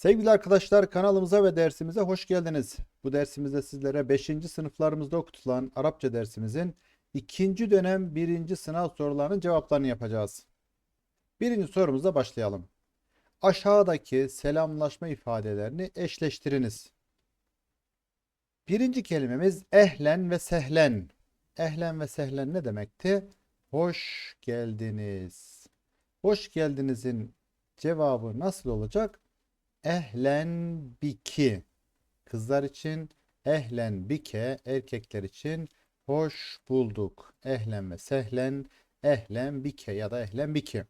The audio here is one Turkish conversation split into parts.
Sevgili arkadaşlar kanalımıza ve dersimize hoş geldiniz. Bu dersimizde sizlere 5. sınıflarımızda okutulan Arapça dersimizin 2. dönem 1. sınav sorularının cevaplarını yapacağız. Birinci sorumuzla başlayalım. Aşağıdaki selamlaşma ifadelerini eşleştiriniz. Birinci kelimemiz ehlen ve sehlen. Ehlen ve sehlen ne demekti? Hoş geldiniz. Hoş geldinizin cevabı nasıl olacak? Ehlen biki. Kızlar için ehlen bike, erkekler için hoş bulduk. Ehlen ve sehlen, ehlen bike ya da ehlen biki.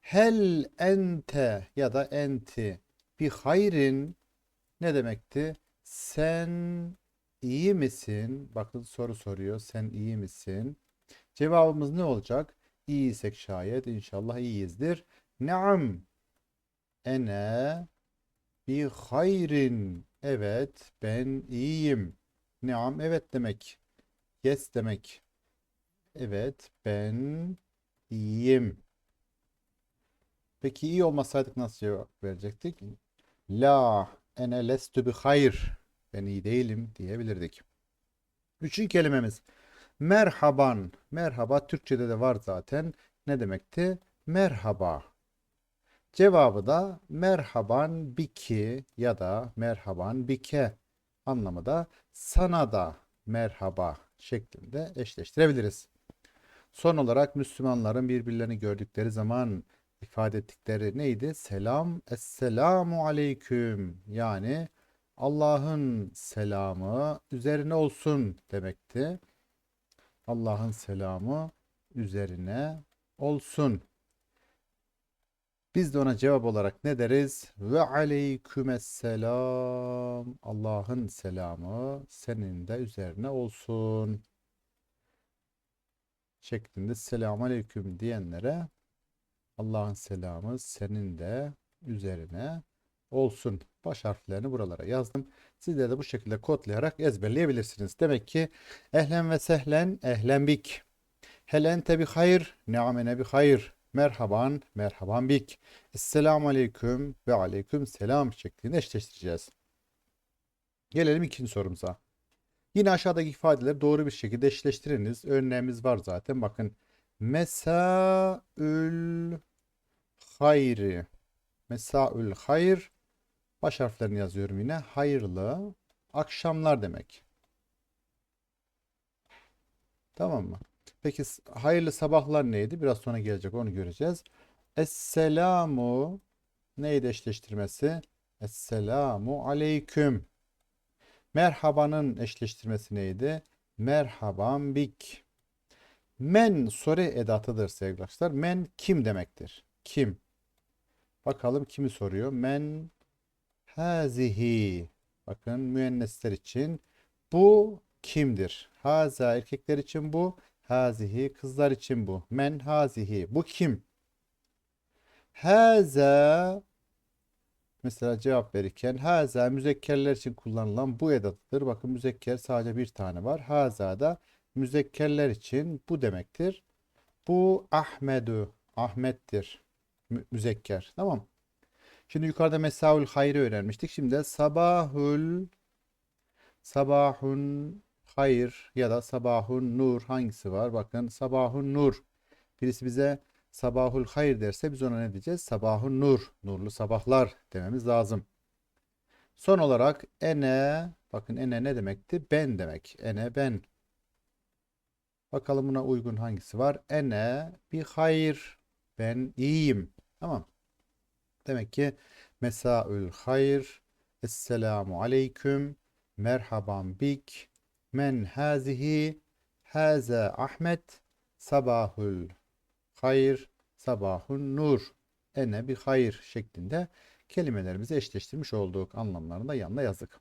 Hel ente ya da enti bi hayrin ne demekti? Sen iyi misin? Bakın soru soruyor. Sen iyi misin? Cevabımız ne olacak? İyiysek şayet inşallah iyiyizdir. Naam. Ene bi hayrin. Evet, ben iyiyim. Naam, evet demek. Yes demek. Evet, ben iyiyim. Peki iyi olmasaydık nasıl cevap verecektik? La ene lestu bi hayr. Ben iyi değilim diyebilirdik. Üçüncü kelimemiz merhaban. Merhaba Türkçede de var zaten. Ne demekti? Merhaba. Cevabı da merhaban biki ya da merhaban bike anlamı da sana da merhaba şeklinde eşleştirebiliriz. Son olarak Müslümanların birbirlerini gördükleri zaman ifade ettikleri neydi? Selam, esselamu aleyküm. Yani Allah'ın selamı üzerine olsun demekti. Allah'ın selamı üzerine olsun. Biz de ona cevap olarak ne deriz? Ve aleykümesselam. Allah'ın selamı senin de üzerine olsun. Şeklinde selamun aleyküm diyenlere Allah'ın selamı senin de üzerine olsun. Baş harflerini buralara yazdım. Sizler de bu şekilde kodlayarak ezberleyebilirsiniz. Demek ki ehlen ve sehlen ehlen bik. Hel ente hayır, ne'amene bi hayır. Merhaban, merhaban bik. Esselamu aleyküm ve aleyküm selam şeklinde eşleştireceğiz. Gelelim ikinci sorumuza. Yine aşağıdaki ifadeleri doğru bir şekilde eşleştiriniz. Örneğimiz var zaten. Bakın. Mesaül hayri. Mesaül hayr. Baş harflerini yazıyorum yine. Hayırlı akşamlar demek. Tamam mı? Peki hayırlı sabahlar neydi? Biraz sonra gelecek onu göreceğiz. Esselamu neydi eşleştirmesi? Esselamu aleyküm. Merhabanın eşleştirmesi neydi? Merhaban bik. Men soru edatıdır sevgili arkadaşlar. Men kim demektir? Kim? Bakalım kimi soruyor? Men hazihi. Bakın müennesler için bu kimdir? Haza erkekler için bu. Hazihi kızlar için bu. Men hazihi. Bu kim? Haza mesela cevap verirken haza müzekkerler için kullanılan bu edatıdır. Bakın müzekker sadece bir tane var. Haza da müzekkerler için bu demektir. Bu Ahmedu. Ahmettir. Mü müzekker. Tamam. Şimdi yukarıda mesaul hayri öğrenmiştik. Şimdi sabahul sabahun hayır ya da sabahun nur hangisi var? Bakın sabahun nur. Birisi bize sabahul hayır derse biz ona ne diyeceğiz? Sabahun nur. Nurlu sabahlar dememiz lazım. Son olarak ene bakın ene ne demekti? Ben demek. Ene ben. Bakalım buna uygun hangisi var? Ene bir hayır. Ben iyiyim. Tamam. Demek ki mesaül hayır. Esselamu aleyküm. Merhaban bik. Men hazihi. Haza Ahmet. Sabahul hayır. Sabahun nur. Ene bir hayır şeklinde kelimelerimizi eşleştirmiş olduk. Anlamlarını da yanına yazdık.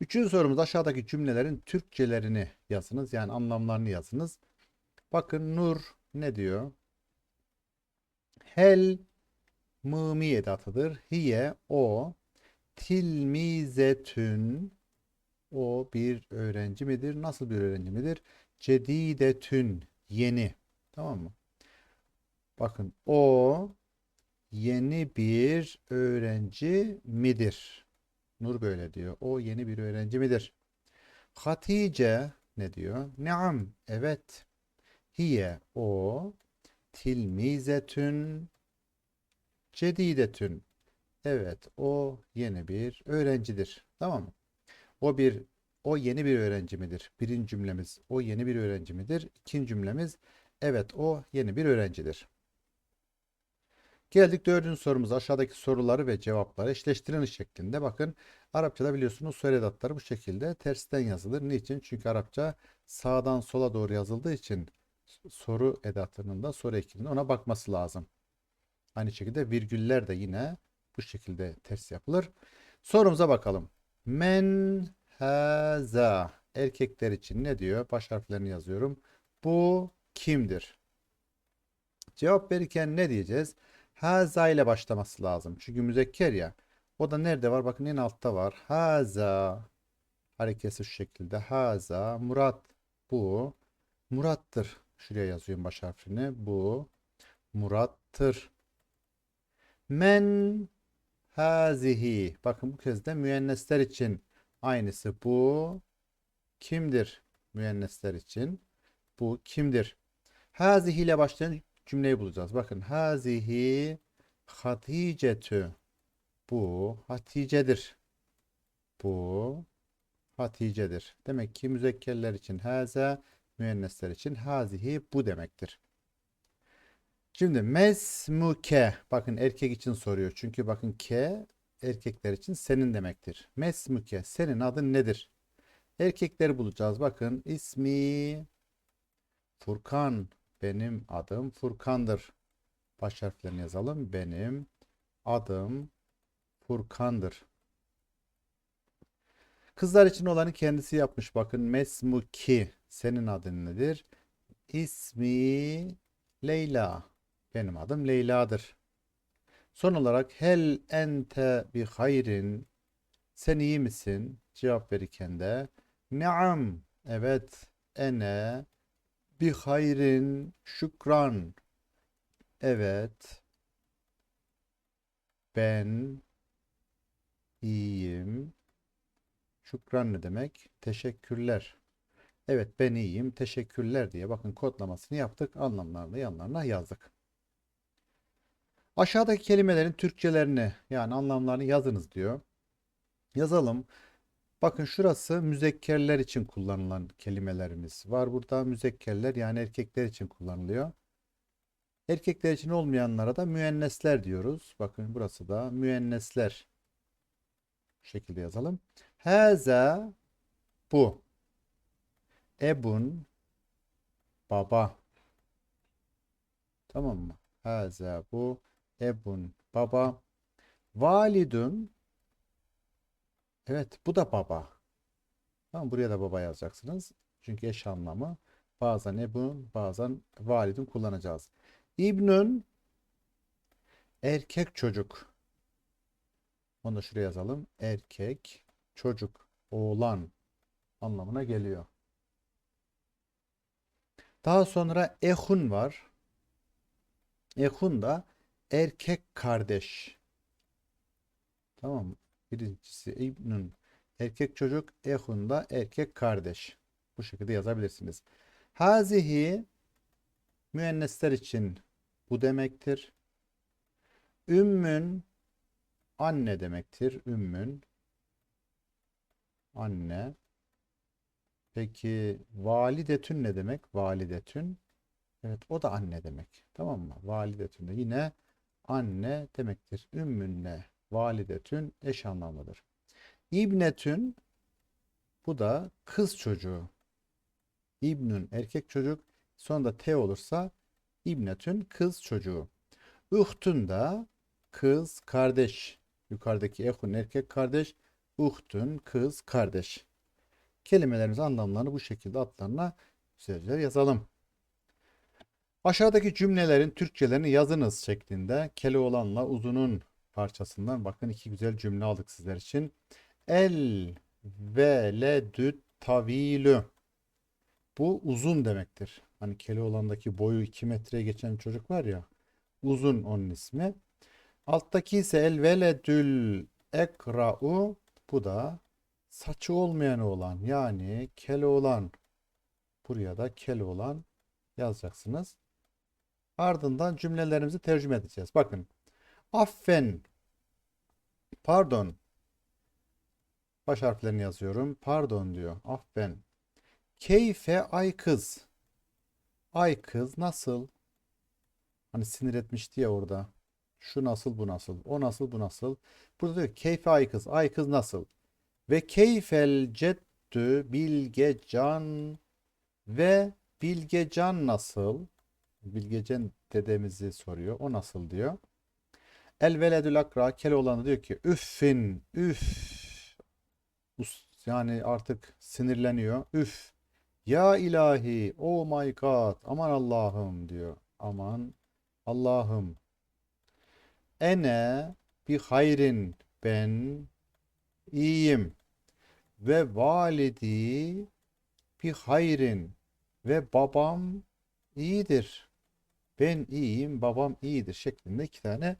Üçüncü sorumuz aşağıdaki cümlelerin Türkçelerini yazınız. Yani anlamlarını yazınız. Bakın nur ne diyor? Hel mımi edatıdır. Hiye o tilmizetün o bir öğrenci midir? Nasıl bir öğrenci midir? Cedidetün yeni. Tamam mı? Bakın o yeni bir öğrenci midir? Nur böyle diyor. O yeni bir öğrenci midir? Hatice ne diyor? Naam, evet. Hiye o tilmizetün cedidetün. Evet, o yeni bir öğrencidir. Tamam mı? O bir o yeni bir öğrenci midir? Birinci cümlemiz o yeni bir öğrenci midir? İkinci cümlemiz evet o yeni bir öğrencidir. Geldik dördüncü sorumuza. Aşağıdaki soruları ve cevapları eşleştirin şeklinde. Bakın Arapçada biliyorsunuz soru edatları bu şekilde tersten yazılır. Niçin? Çünkü Arapça sağdan sola doğru yazıldığı için soru edatının da soru ekinin ona bakması lazım. Aynı şekilde virgüller de yine bu şekilde ters yapılır. Sorumuza bakalım. Men haza erkekler için ne diyor? Baş harflerini yazıyorum. Bu kimdir? Cevap verirken ne diyeceğiz? Haza ile başlaması lazım. Çünkü müzekker ya. O da nerede var? Bakın en altta var. Haza. Harekesi şu şekilde. Haza. Murat. Bu. Murat'tır. Şuraya yazıyorum baş harfini. Bu. Murat'tır. Men hazihi. Bakın bu kez de müennesler için aynısı. Bu kimdir? Müennesler için. Bu kimdir? Hazihi ile başlayan cümleyi bulacağız. Bakın hazihi Haticetü. Bu Hatice'dir. Bu Hatice'dir. Demek ki müzekkerler için haza, müennesler için hazihi bu demektir. Şimdi mesmuke bakın erkek için soruyor. Çünkü bakın ke erkekler için senin demektir. Mesmuke senin adın nedir? Erkekleri bulacağız. Bakın ismi Furkan. Benim adım Furkan'dır. Baş harflerini yazalım. Benim adım Furkan'dır. Kızlar için olanı kendisi yapmış. Bakın mesmuki. Senin adın nedir? İsmi Leyla. Benim adım Leyla'dır. Son olarak hel ente bi hayrin. Sen iyi misin? Cevap verirken de Naam. Evet. Ene bi hayrin şükran. Evet. Ben iyiyim. Şükran ne demek? Teşekkürler. Evet ben iyiyim. Teşekkürler diye bakın kodlamasını yaptık. Anlamlarını yanlarına yazdık. Aşağıdaki kelimelerin Türkçelerini yani anlamlarını yazınız diyor. Yazalım. Bakın şurası müzekkerler için kullanılan kelimelerimiz var. Burada müzekkerler yani erkekler için kullanılıyor. Erkekler için olmayanlara da müennesler diyoruz. Bakın burası da müennesler. Bu şekilde yazalım. Haza bu. Ebun baba. Tamam mı? Haza bu. Ebun baba. Validun Evet bu da baba. Tamam buraya da baba yazacaksınız. Çünkü eş anlamı bazen ebun bazen validun kullanacağız. İbnün erkek çocuk. Onu da şuraya yazalım. Erkek çocuk oğlan anlamına geliyor. Daha sonra ehun var. Ehun da erkek kardeş. Tamam mı? Birincisi İbnün erkek çocuk, ehun da erkek kardeş. Bu şekilde yazabilirsiniz. Hazihi müennesler için bu demektir. Ümmün anne demektir. Ümmün anne. Peki validetün ne demek? Validetün. Evet o da anne demek. Tamam mı? Validetün de yine anne demektir. Ümmünle validetün eş anlamlıdır. İbnetün bu da kız çocuğu. İbnün erkek çocuk. Sonunda T olursa İbnetün kız çocuğu. Uhtun da kız kardeş. Yukarıdaki ehun erkek kardeş. Uhtun kız kardeş. Kelimelerimiz anlamlarını bu şekilde altlarına güzelce yazalım. Aşağıdaki cümlelerin Türkçelerini yazınız şeklinde Keloğlan'la uzunun parçasından bakın iki güzel cümle aldık sizler için. El veledü tavilü. Bu uzun demektir. Hani Keloğlan'daki boyu 2 metreye geçen çocuk var ya. Uzun onun ismi. Alttaki ise el veledül ekra'u bu da saçı olmayan olan yani kele olan buraya da kele olan yazacaksınız. Ardından cümlelerimizi tercüme edeceğiz. Bakın. Affen pardon baş harflerini yazıyorum. Pardon diyor. Affen. Keyfe ay kız. Ay kız nasıl? Hani sinir etmişti ya orada. Şu nasıl bu nasıl? O nasıl bu nasıl? Burada diyor keyfe ay kız. Ay kız nasıl? Ve keyfel ceddü Bilgecan ve Bilgecan nasıl? Bilgecan dedemizi soruyor. O nasıl diyor. El veledül akra Keloğlan diyor ki üffin üf Us- yani artık sinirleniyor. Üf ya ilahi oh my god aman Allah'ım diyor. Aman Allah'ım. Ene bir hayrin ben iyiyim ve validi bir hayrin ve babam iyidir. Ben iyiyim, babam iyidir şeklinde iki tane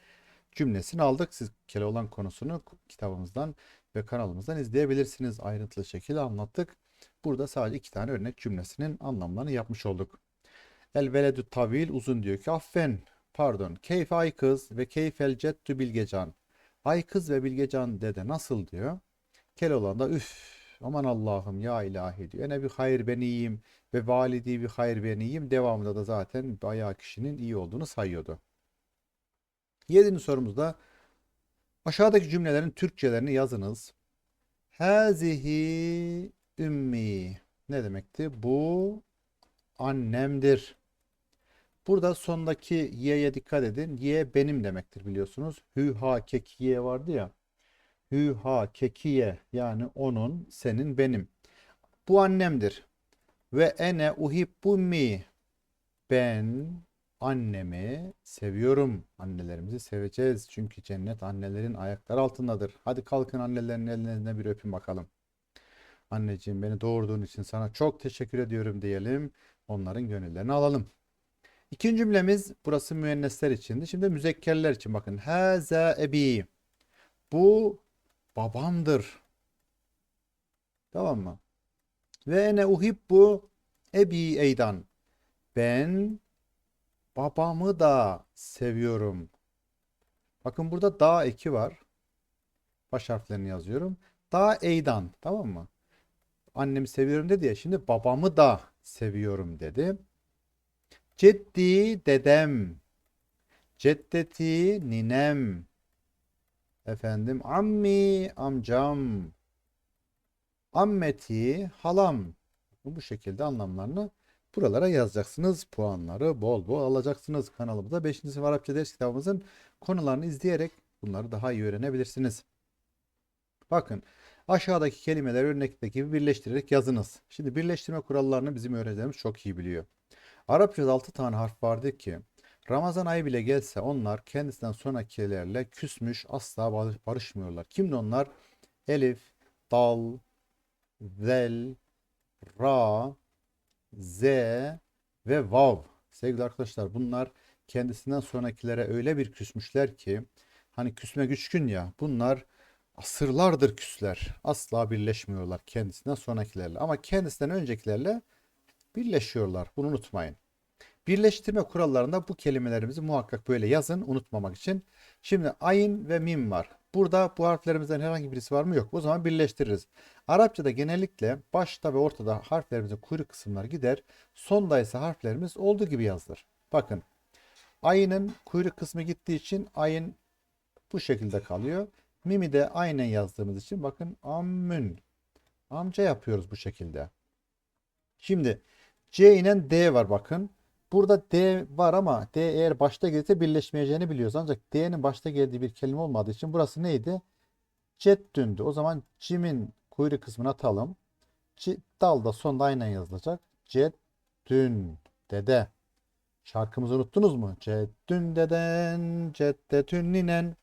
cümlesini aldık. Siz Keloğlan konusunu kitabımızdan ve kanalımızdan izleyebilirsiniz. Ayrıntılı şekilde anlattık. Burada sadece iki tane örnek cümlesinin anlamlarını yapmış olduk. El veledü tavil uzun diyor ki affen pardon keyfe ay kız ve keyfel ceddü bilgecan. Ay kız ve bilgecan dede nasıl diyor. Keloğlan da üf aman Allah'ım ya ilahi diyor. Ene bir hayır ben iyiyim ve validi bir hayır ben iyiyim. Devamında da zaten bayağı kişinin iyi olduğunu sayıyordu. Yedinci sorumuzda aşağıdaki cümlelerin Türkçelerini yazınız. Hazihi ümmi ne demekti? Bu annemdir. Burada sondaki y'ye dikkat edin. Y benim demektir biliyorsunuz. Hü ha kekiye vardı ya. Hü ha kekiye yani onun, senin, benim. Bu annemdir. Ve ene uhibbummi ben annemi seviyorum. Annelerimizi seveceğiz. Çünkü cennet annelerin ayakları altındadır. Hadi kalkın annelerin ellerine bir öpün bakalım. Anneciğim beni doğurduğun için sana çok teşekkür ediyorum diyelim. Onların gönüllerini alalım. İkinci cümlemiz burası müennesler içindi. Şimdi müzekkerler için bakın. Haza ebi. Bu babamdır. Tamam mı? Ve ene uhibbu ebi eydan. Ben babamı da seviyorum. Bakın burada da eki var. Baş harflerini yazıyorum. Da eydan. Tamam mı? Annemi seviyorum dedi ya. Şimdi babamı da seviyorum dedi. Ciddi dedem. Ceddeti ninem. Efendim ammi amcam. Ammeti halam. Bu şekilde anlamlarını buralara yazacaksınız. Puanları bol bol alacaksınız. Kanalımızda 5. sınıf Arapça ders kitabımızın konularını izleyerek bunları daha iyi öğrenebilirsiniz. Bakın aşağıdaki kelimeleri örnekteki gibi birleştirerek yazınız. Şimdi birleştirme kurallarını bizim öğrencilerimiz çok iyi biliyor. Arapçada 6 tane harf vardı ki Ramazan ayı bile gelse onlar kendisinden sonrakilerle küsmüş asla barışmıyorlar. Kimdi onlar? Elif, dal, zel, ra, z ve vav. Sevgili arkadaşlar bunlar kendisinden sonrakilere öyle bir küsmüşler ki hani küsme güçkün ya bunlar asırlardır küsler. Asla birleşmiyorlar kendisinden sonrakilerle ama kendisinden öncekilerle birleşiyorlar. Bunu unutmayın. Birleştirme kurallarında bu kelimelerimizi muhakkak böyle yazın unutmamak için. Şimdi ayin ve mim var. Burada bu harflerimizden herhangi birisi var mı? Yok. O zaman birleştiririz. Arapçada genellikle başta ve ortada harflerimizin kuyruk kısımları gider. Sonda ise harflerimiz olduğu gibi yazılır. Bakın. Ayının kuyruk kısmı gittiği için ayın bu şekilde kalıyor. Mimi de aynen yazdığımız için bakın ammün. Amca yapıyoruz bu şekilde. Şimdi C ile D var bakın. Burada D var ama D eğer başta gelirse birleşmeyeceğini biliyoruz. Ancak D'nin başta geldiği bir kelime olmadığı için burası neydi? Ceddündü. O zaman cimin kuyruk kısmını atalım. C, dal da sonda aynen yazılacak. Ceddün dede. Şarkımızı unuttunuz mu? Ceddün deden, ceddetün ninen.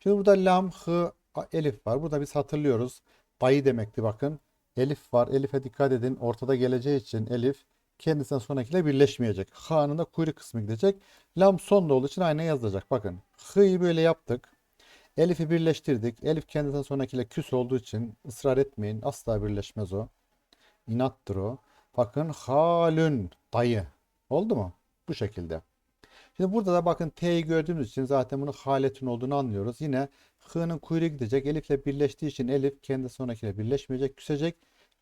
Şimdi burada lam, hı, elif var. Burada biz hatırlıyoruz. Dayı demekti bakın. Elif var. Elif'e dikkat edin. Ortada geleceği için elif kendisinden sonrakiyle birleşmeyecek. Ha'nın da kuyruk kısmı gidecek. Lam sonda olduğu için aynen yazılacak. Bakın h'yı böyle yaptık. Elif'i birleştirdik. Elif kendisinden sonrakiyle küs olduğu için ısrar etmeyin. Asla birleşmez o. İnattır o. Bakın halün dayı. Oldu mu? Bu şekilde. Şimdi burada da bakın T'yi gördüğümüz için zaten bunun haletün olduğunu anlıyoruz. Yine H'nın kuyruğu gidecek. Elif'le birleştiği için Elif kendi sonrakiyle birleşmeyecek, küsecek.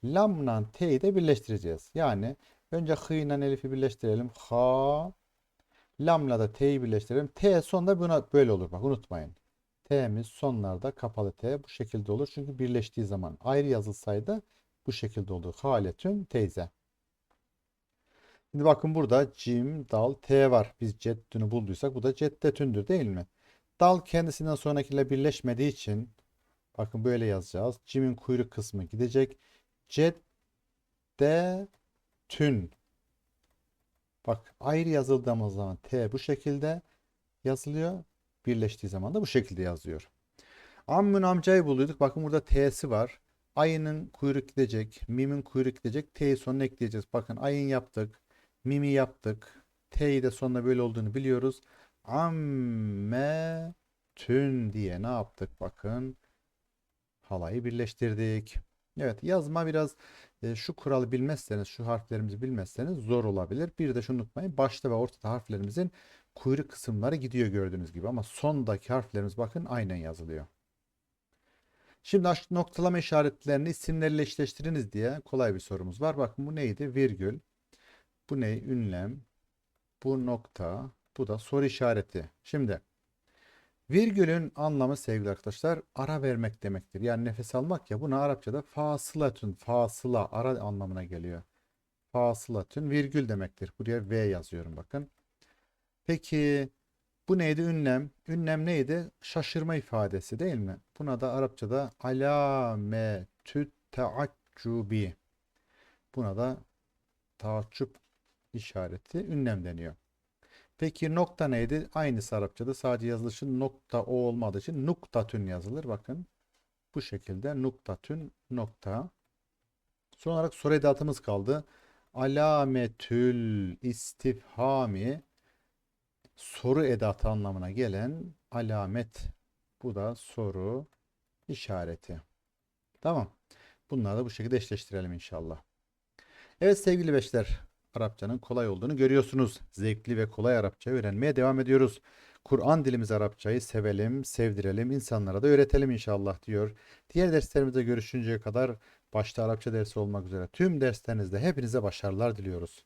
Lam'la T'yi de birleştireceğiz. Yani önce H ile Elif'i birleştirelim. Ha. Lam'la da T'yi birleştirelim. T sonunda buna böyle olur. Bak unutmayın. T'miz sonlarda kapalı T bu şekilde olur. Çünkü birleştiği zaman ayrı yazılsaydı bu şekilde olur. Haletün teyze. Şimdi bakın burada cim, dal, t var. Biz ceddünü bulduysak bu da ceddetündür değil mi? Dal kendisinden sonrakiyle birleşmediği için bakın böyle yazacağız. Cim'in kuyruk kısmı gidecek. Ceddetün. Bak ayrı yazıldığımız zaman t bu şekilde yazılıyor. Birleştiği zaman da bu şekilde yazıyor. Ammün amcayı buluyorduk. Bakın burada t'si var. Ayının kuyruk gidecek. Mim'in kuyruk gidecek. T'yi sonuna ekleyeceğiz. Bakın ayın yaptık. Mimi yaptık. T'yi de sonunda böyle olduğunu biliyoruz. Amme tün diye ne yaptık? Bakın halayı birleştirdik. Evet yazma biraz e, şu kuralı bilmezseniz, şu harflerimizi bilmezseniz zor olabilir. Bir de şunu unutmayın. Başta ve ortada harflerimizin kuyruk kısımları gidiyor gördüğünüz gibi ama sondaki harflerimiz bakın aynen yazılıyor. Şimdi noktalama işaretlerini isimlerle eşleştiriniz diye kolay bir sorumuz var. Bakın bu neydi? Virgül. Bu ne? Ünlem. Bu nokta. Bu da soru işareti. Şimdi virgülün anlamı sevgili arkadaşlar ara vermek demektir. Yani nefes almak ya buna Arapçada fasılatün, fasıla, ara anlamına geliyor. Fasılatün virgül demektir. Buraya V yazıyorum bakın. Peki bu neydi? Ünlem. Ünlem neydi? Şaşırma ifadesi değil mi? Buna da Arapçada alametü teaccubi. Buna da taaccüp işareti ünlem deniyor. Peki nokta neydi? Aynısı Arapçada sadece yazılışı nokta o olmadığı için nuktatün yazılır. Bakın bu şekilde nuktatün nokta. Son olarak soru edatımız kaldı. Alametül istifhami soru edatı anlamına gelen alamet. Bu da soru işareti. Tamam. Bunları da bu şekilde eşleştirelim inşallah. Evet sevgili beşler, Arapçanın kolay olduğunu görüyorsunuz. Zevkli ve kolay Arapça öğrenmeye devam ediyoruz. Kur'an dilimiz Arapçayı sevelim, sevdirelim, insanlara da öğretelim inşallah diyor. Diğer derslerimizde görüşünceye kadar başta Arapça dersi olmak üzere tüm derslerinizde hepinize başarılar diliyoruz.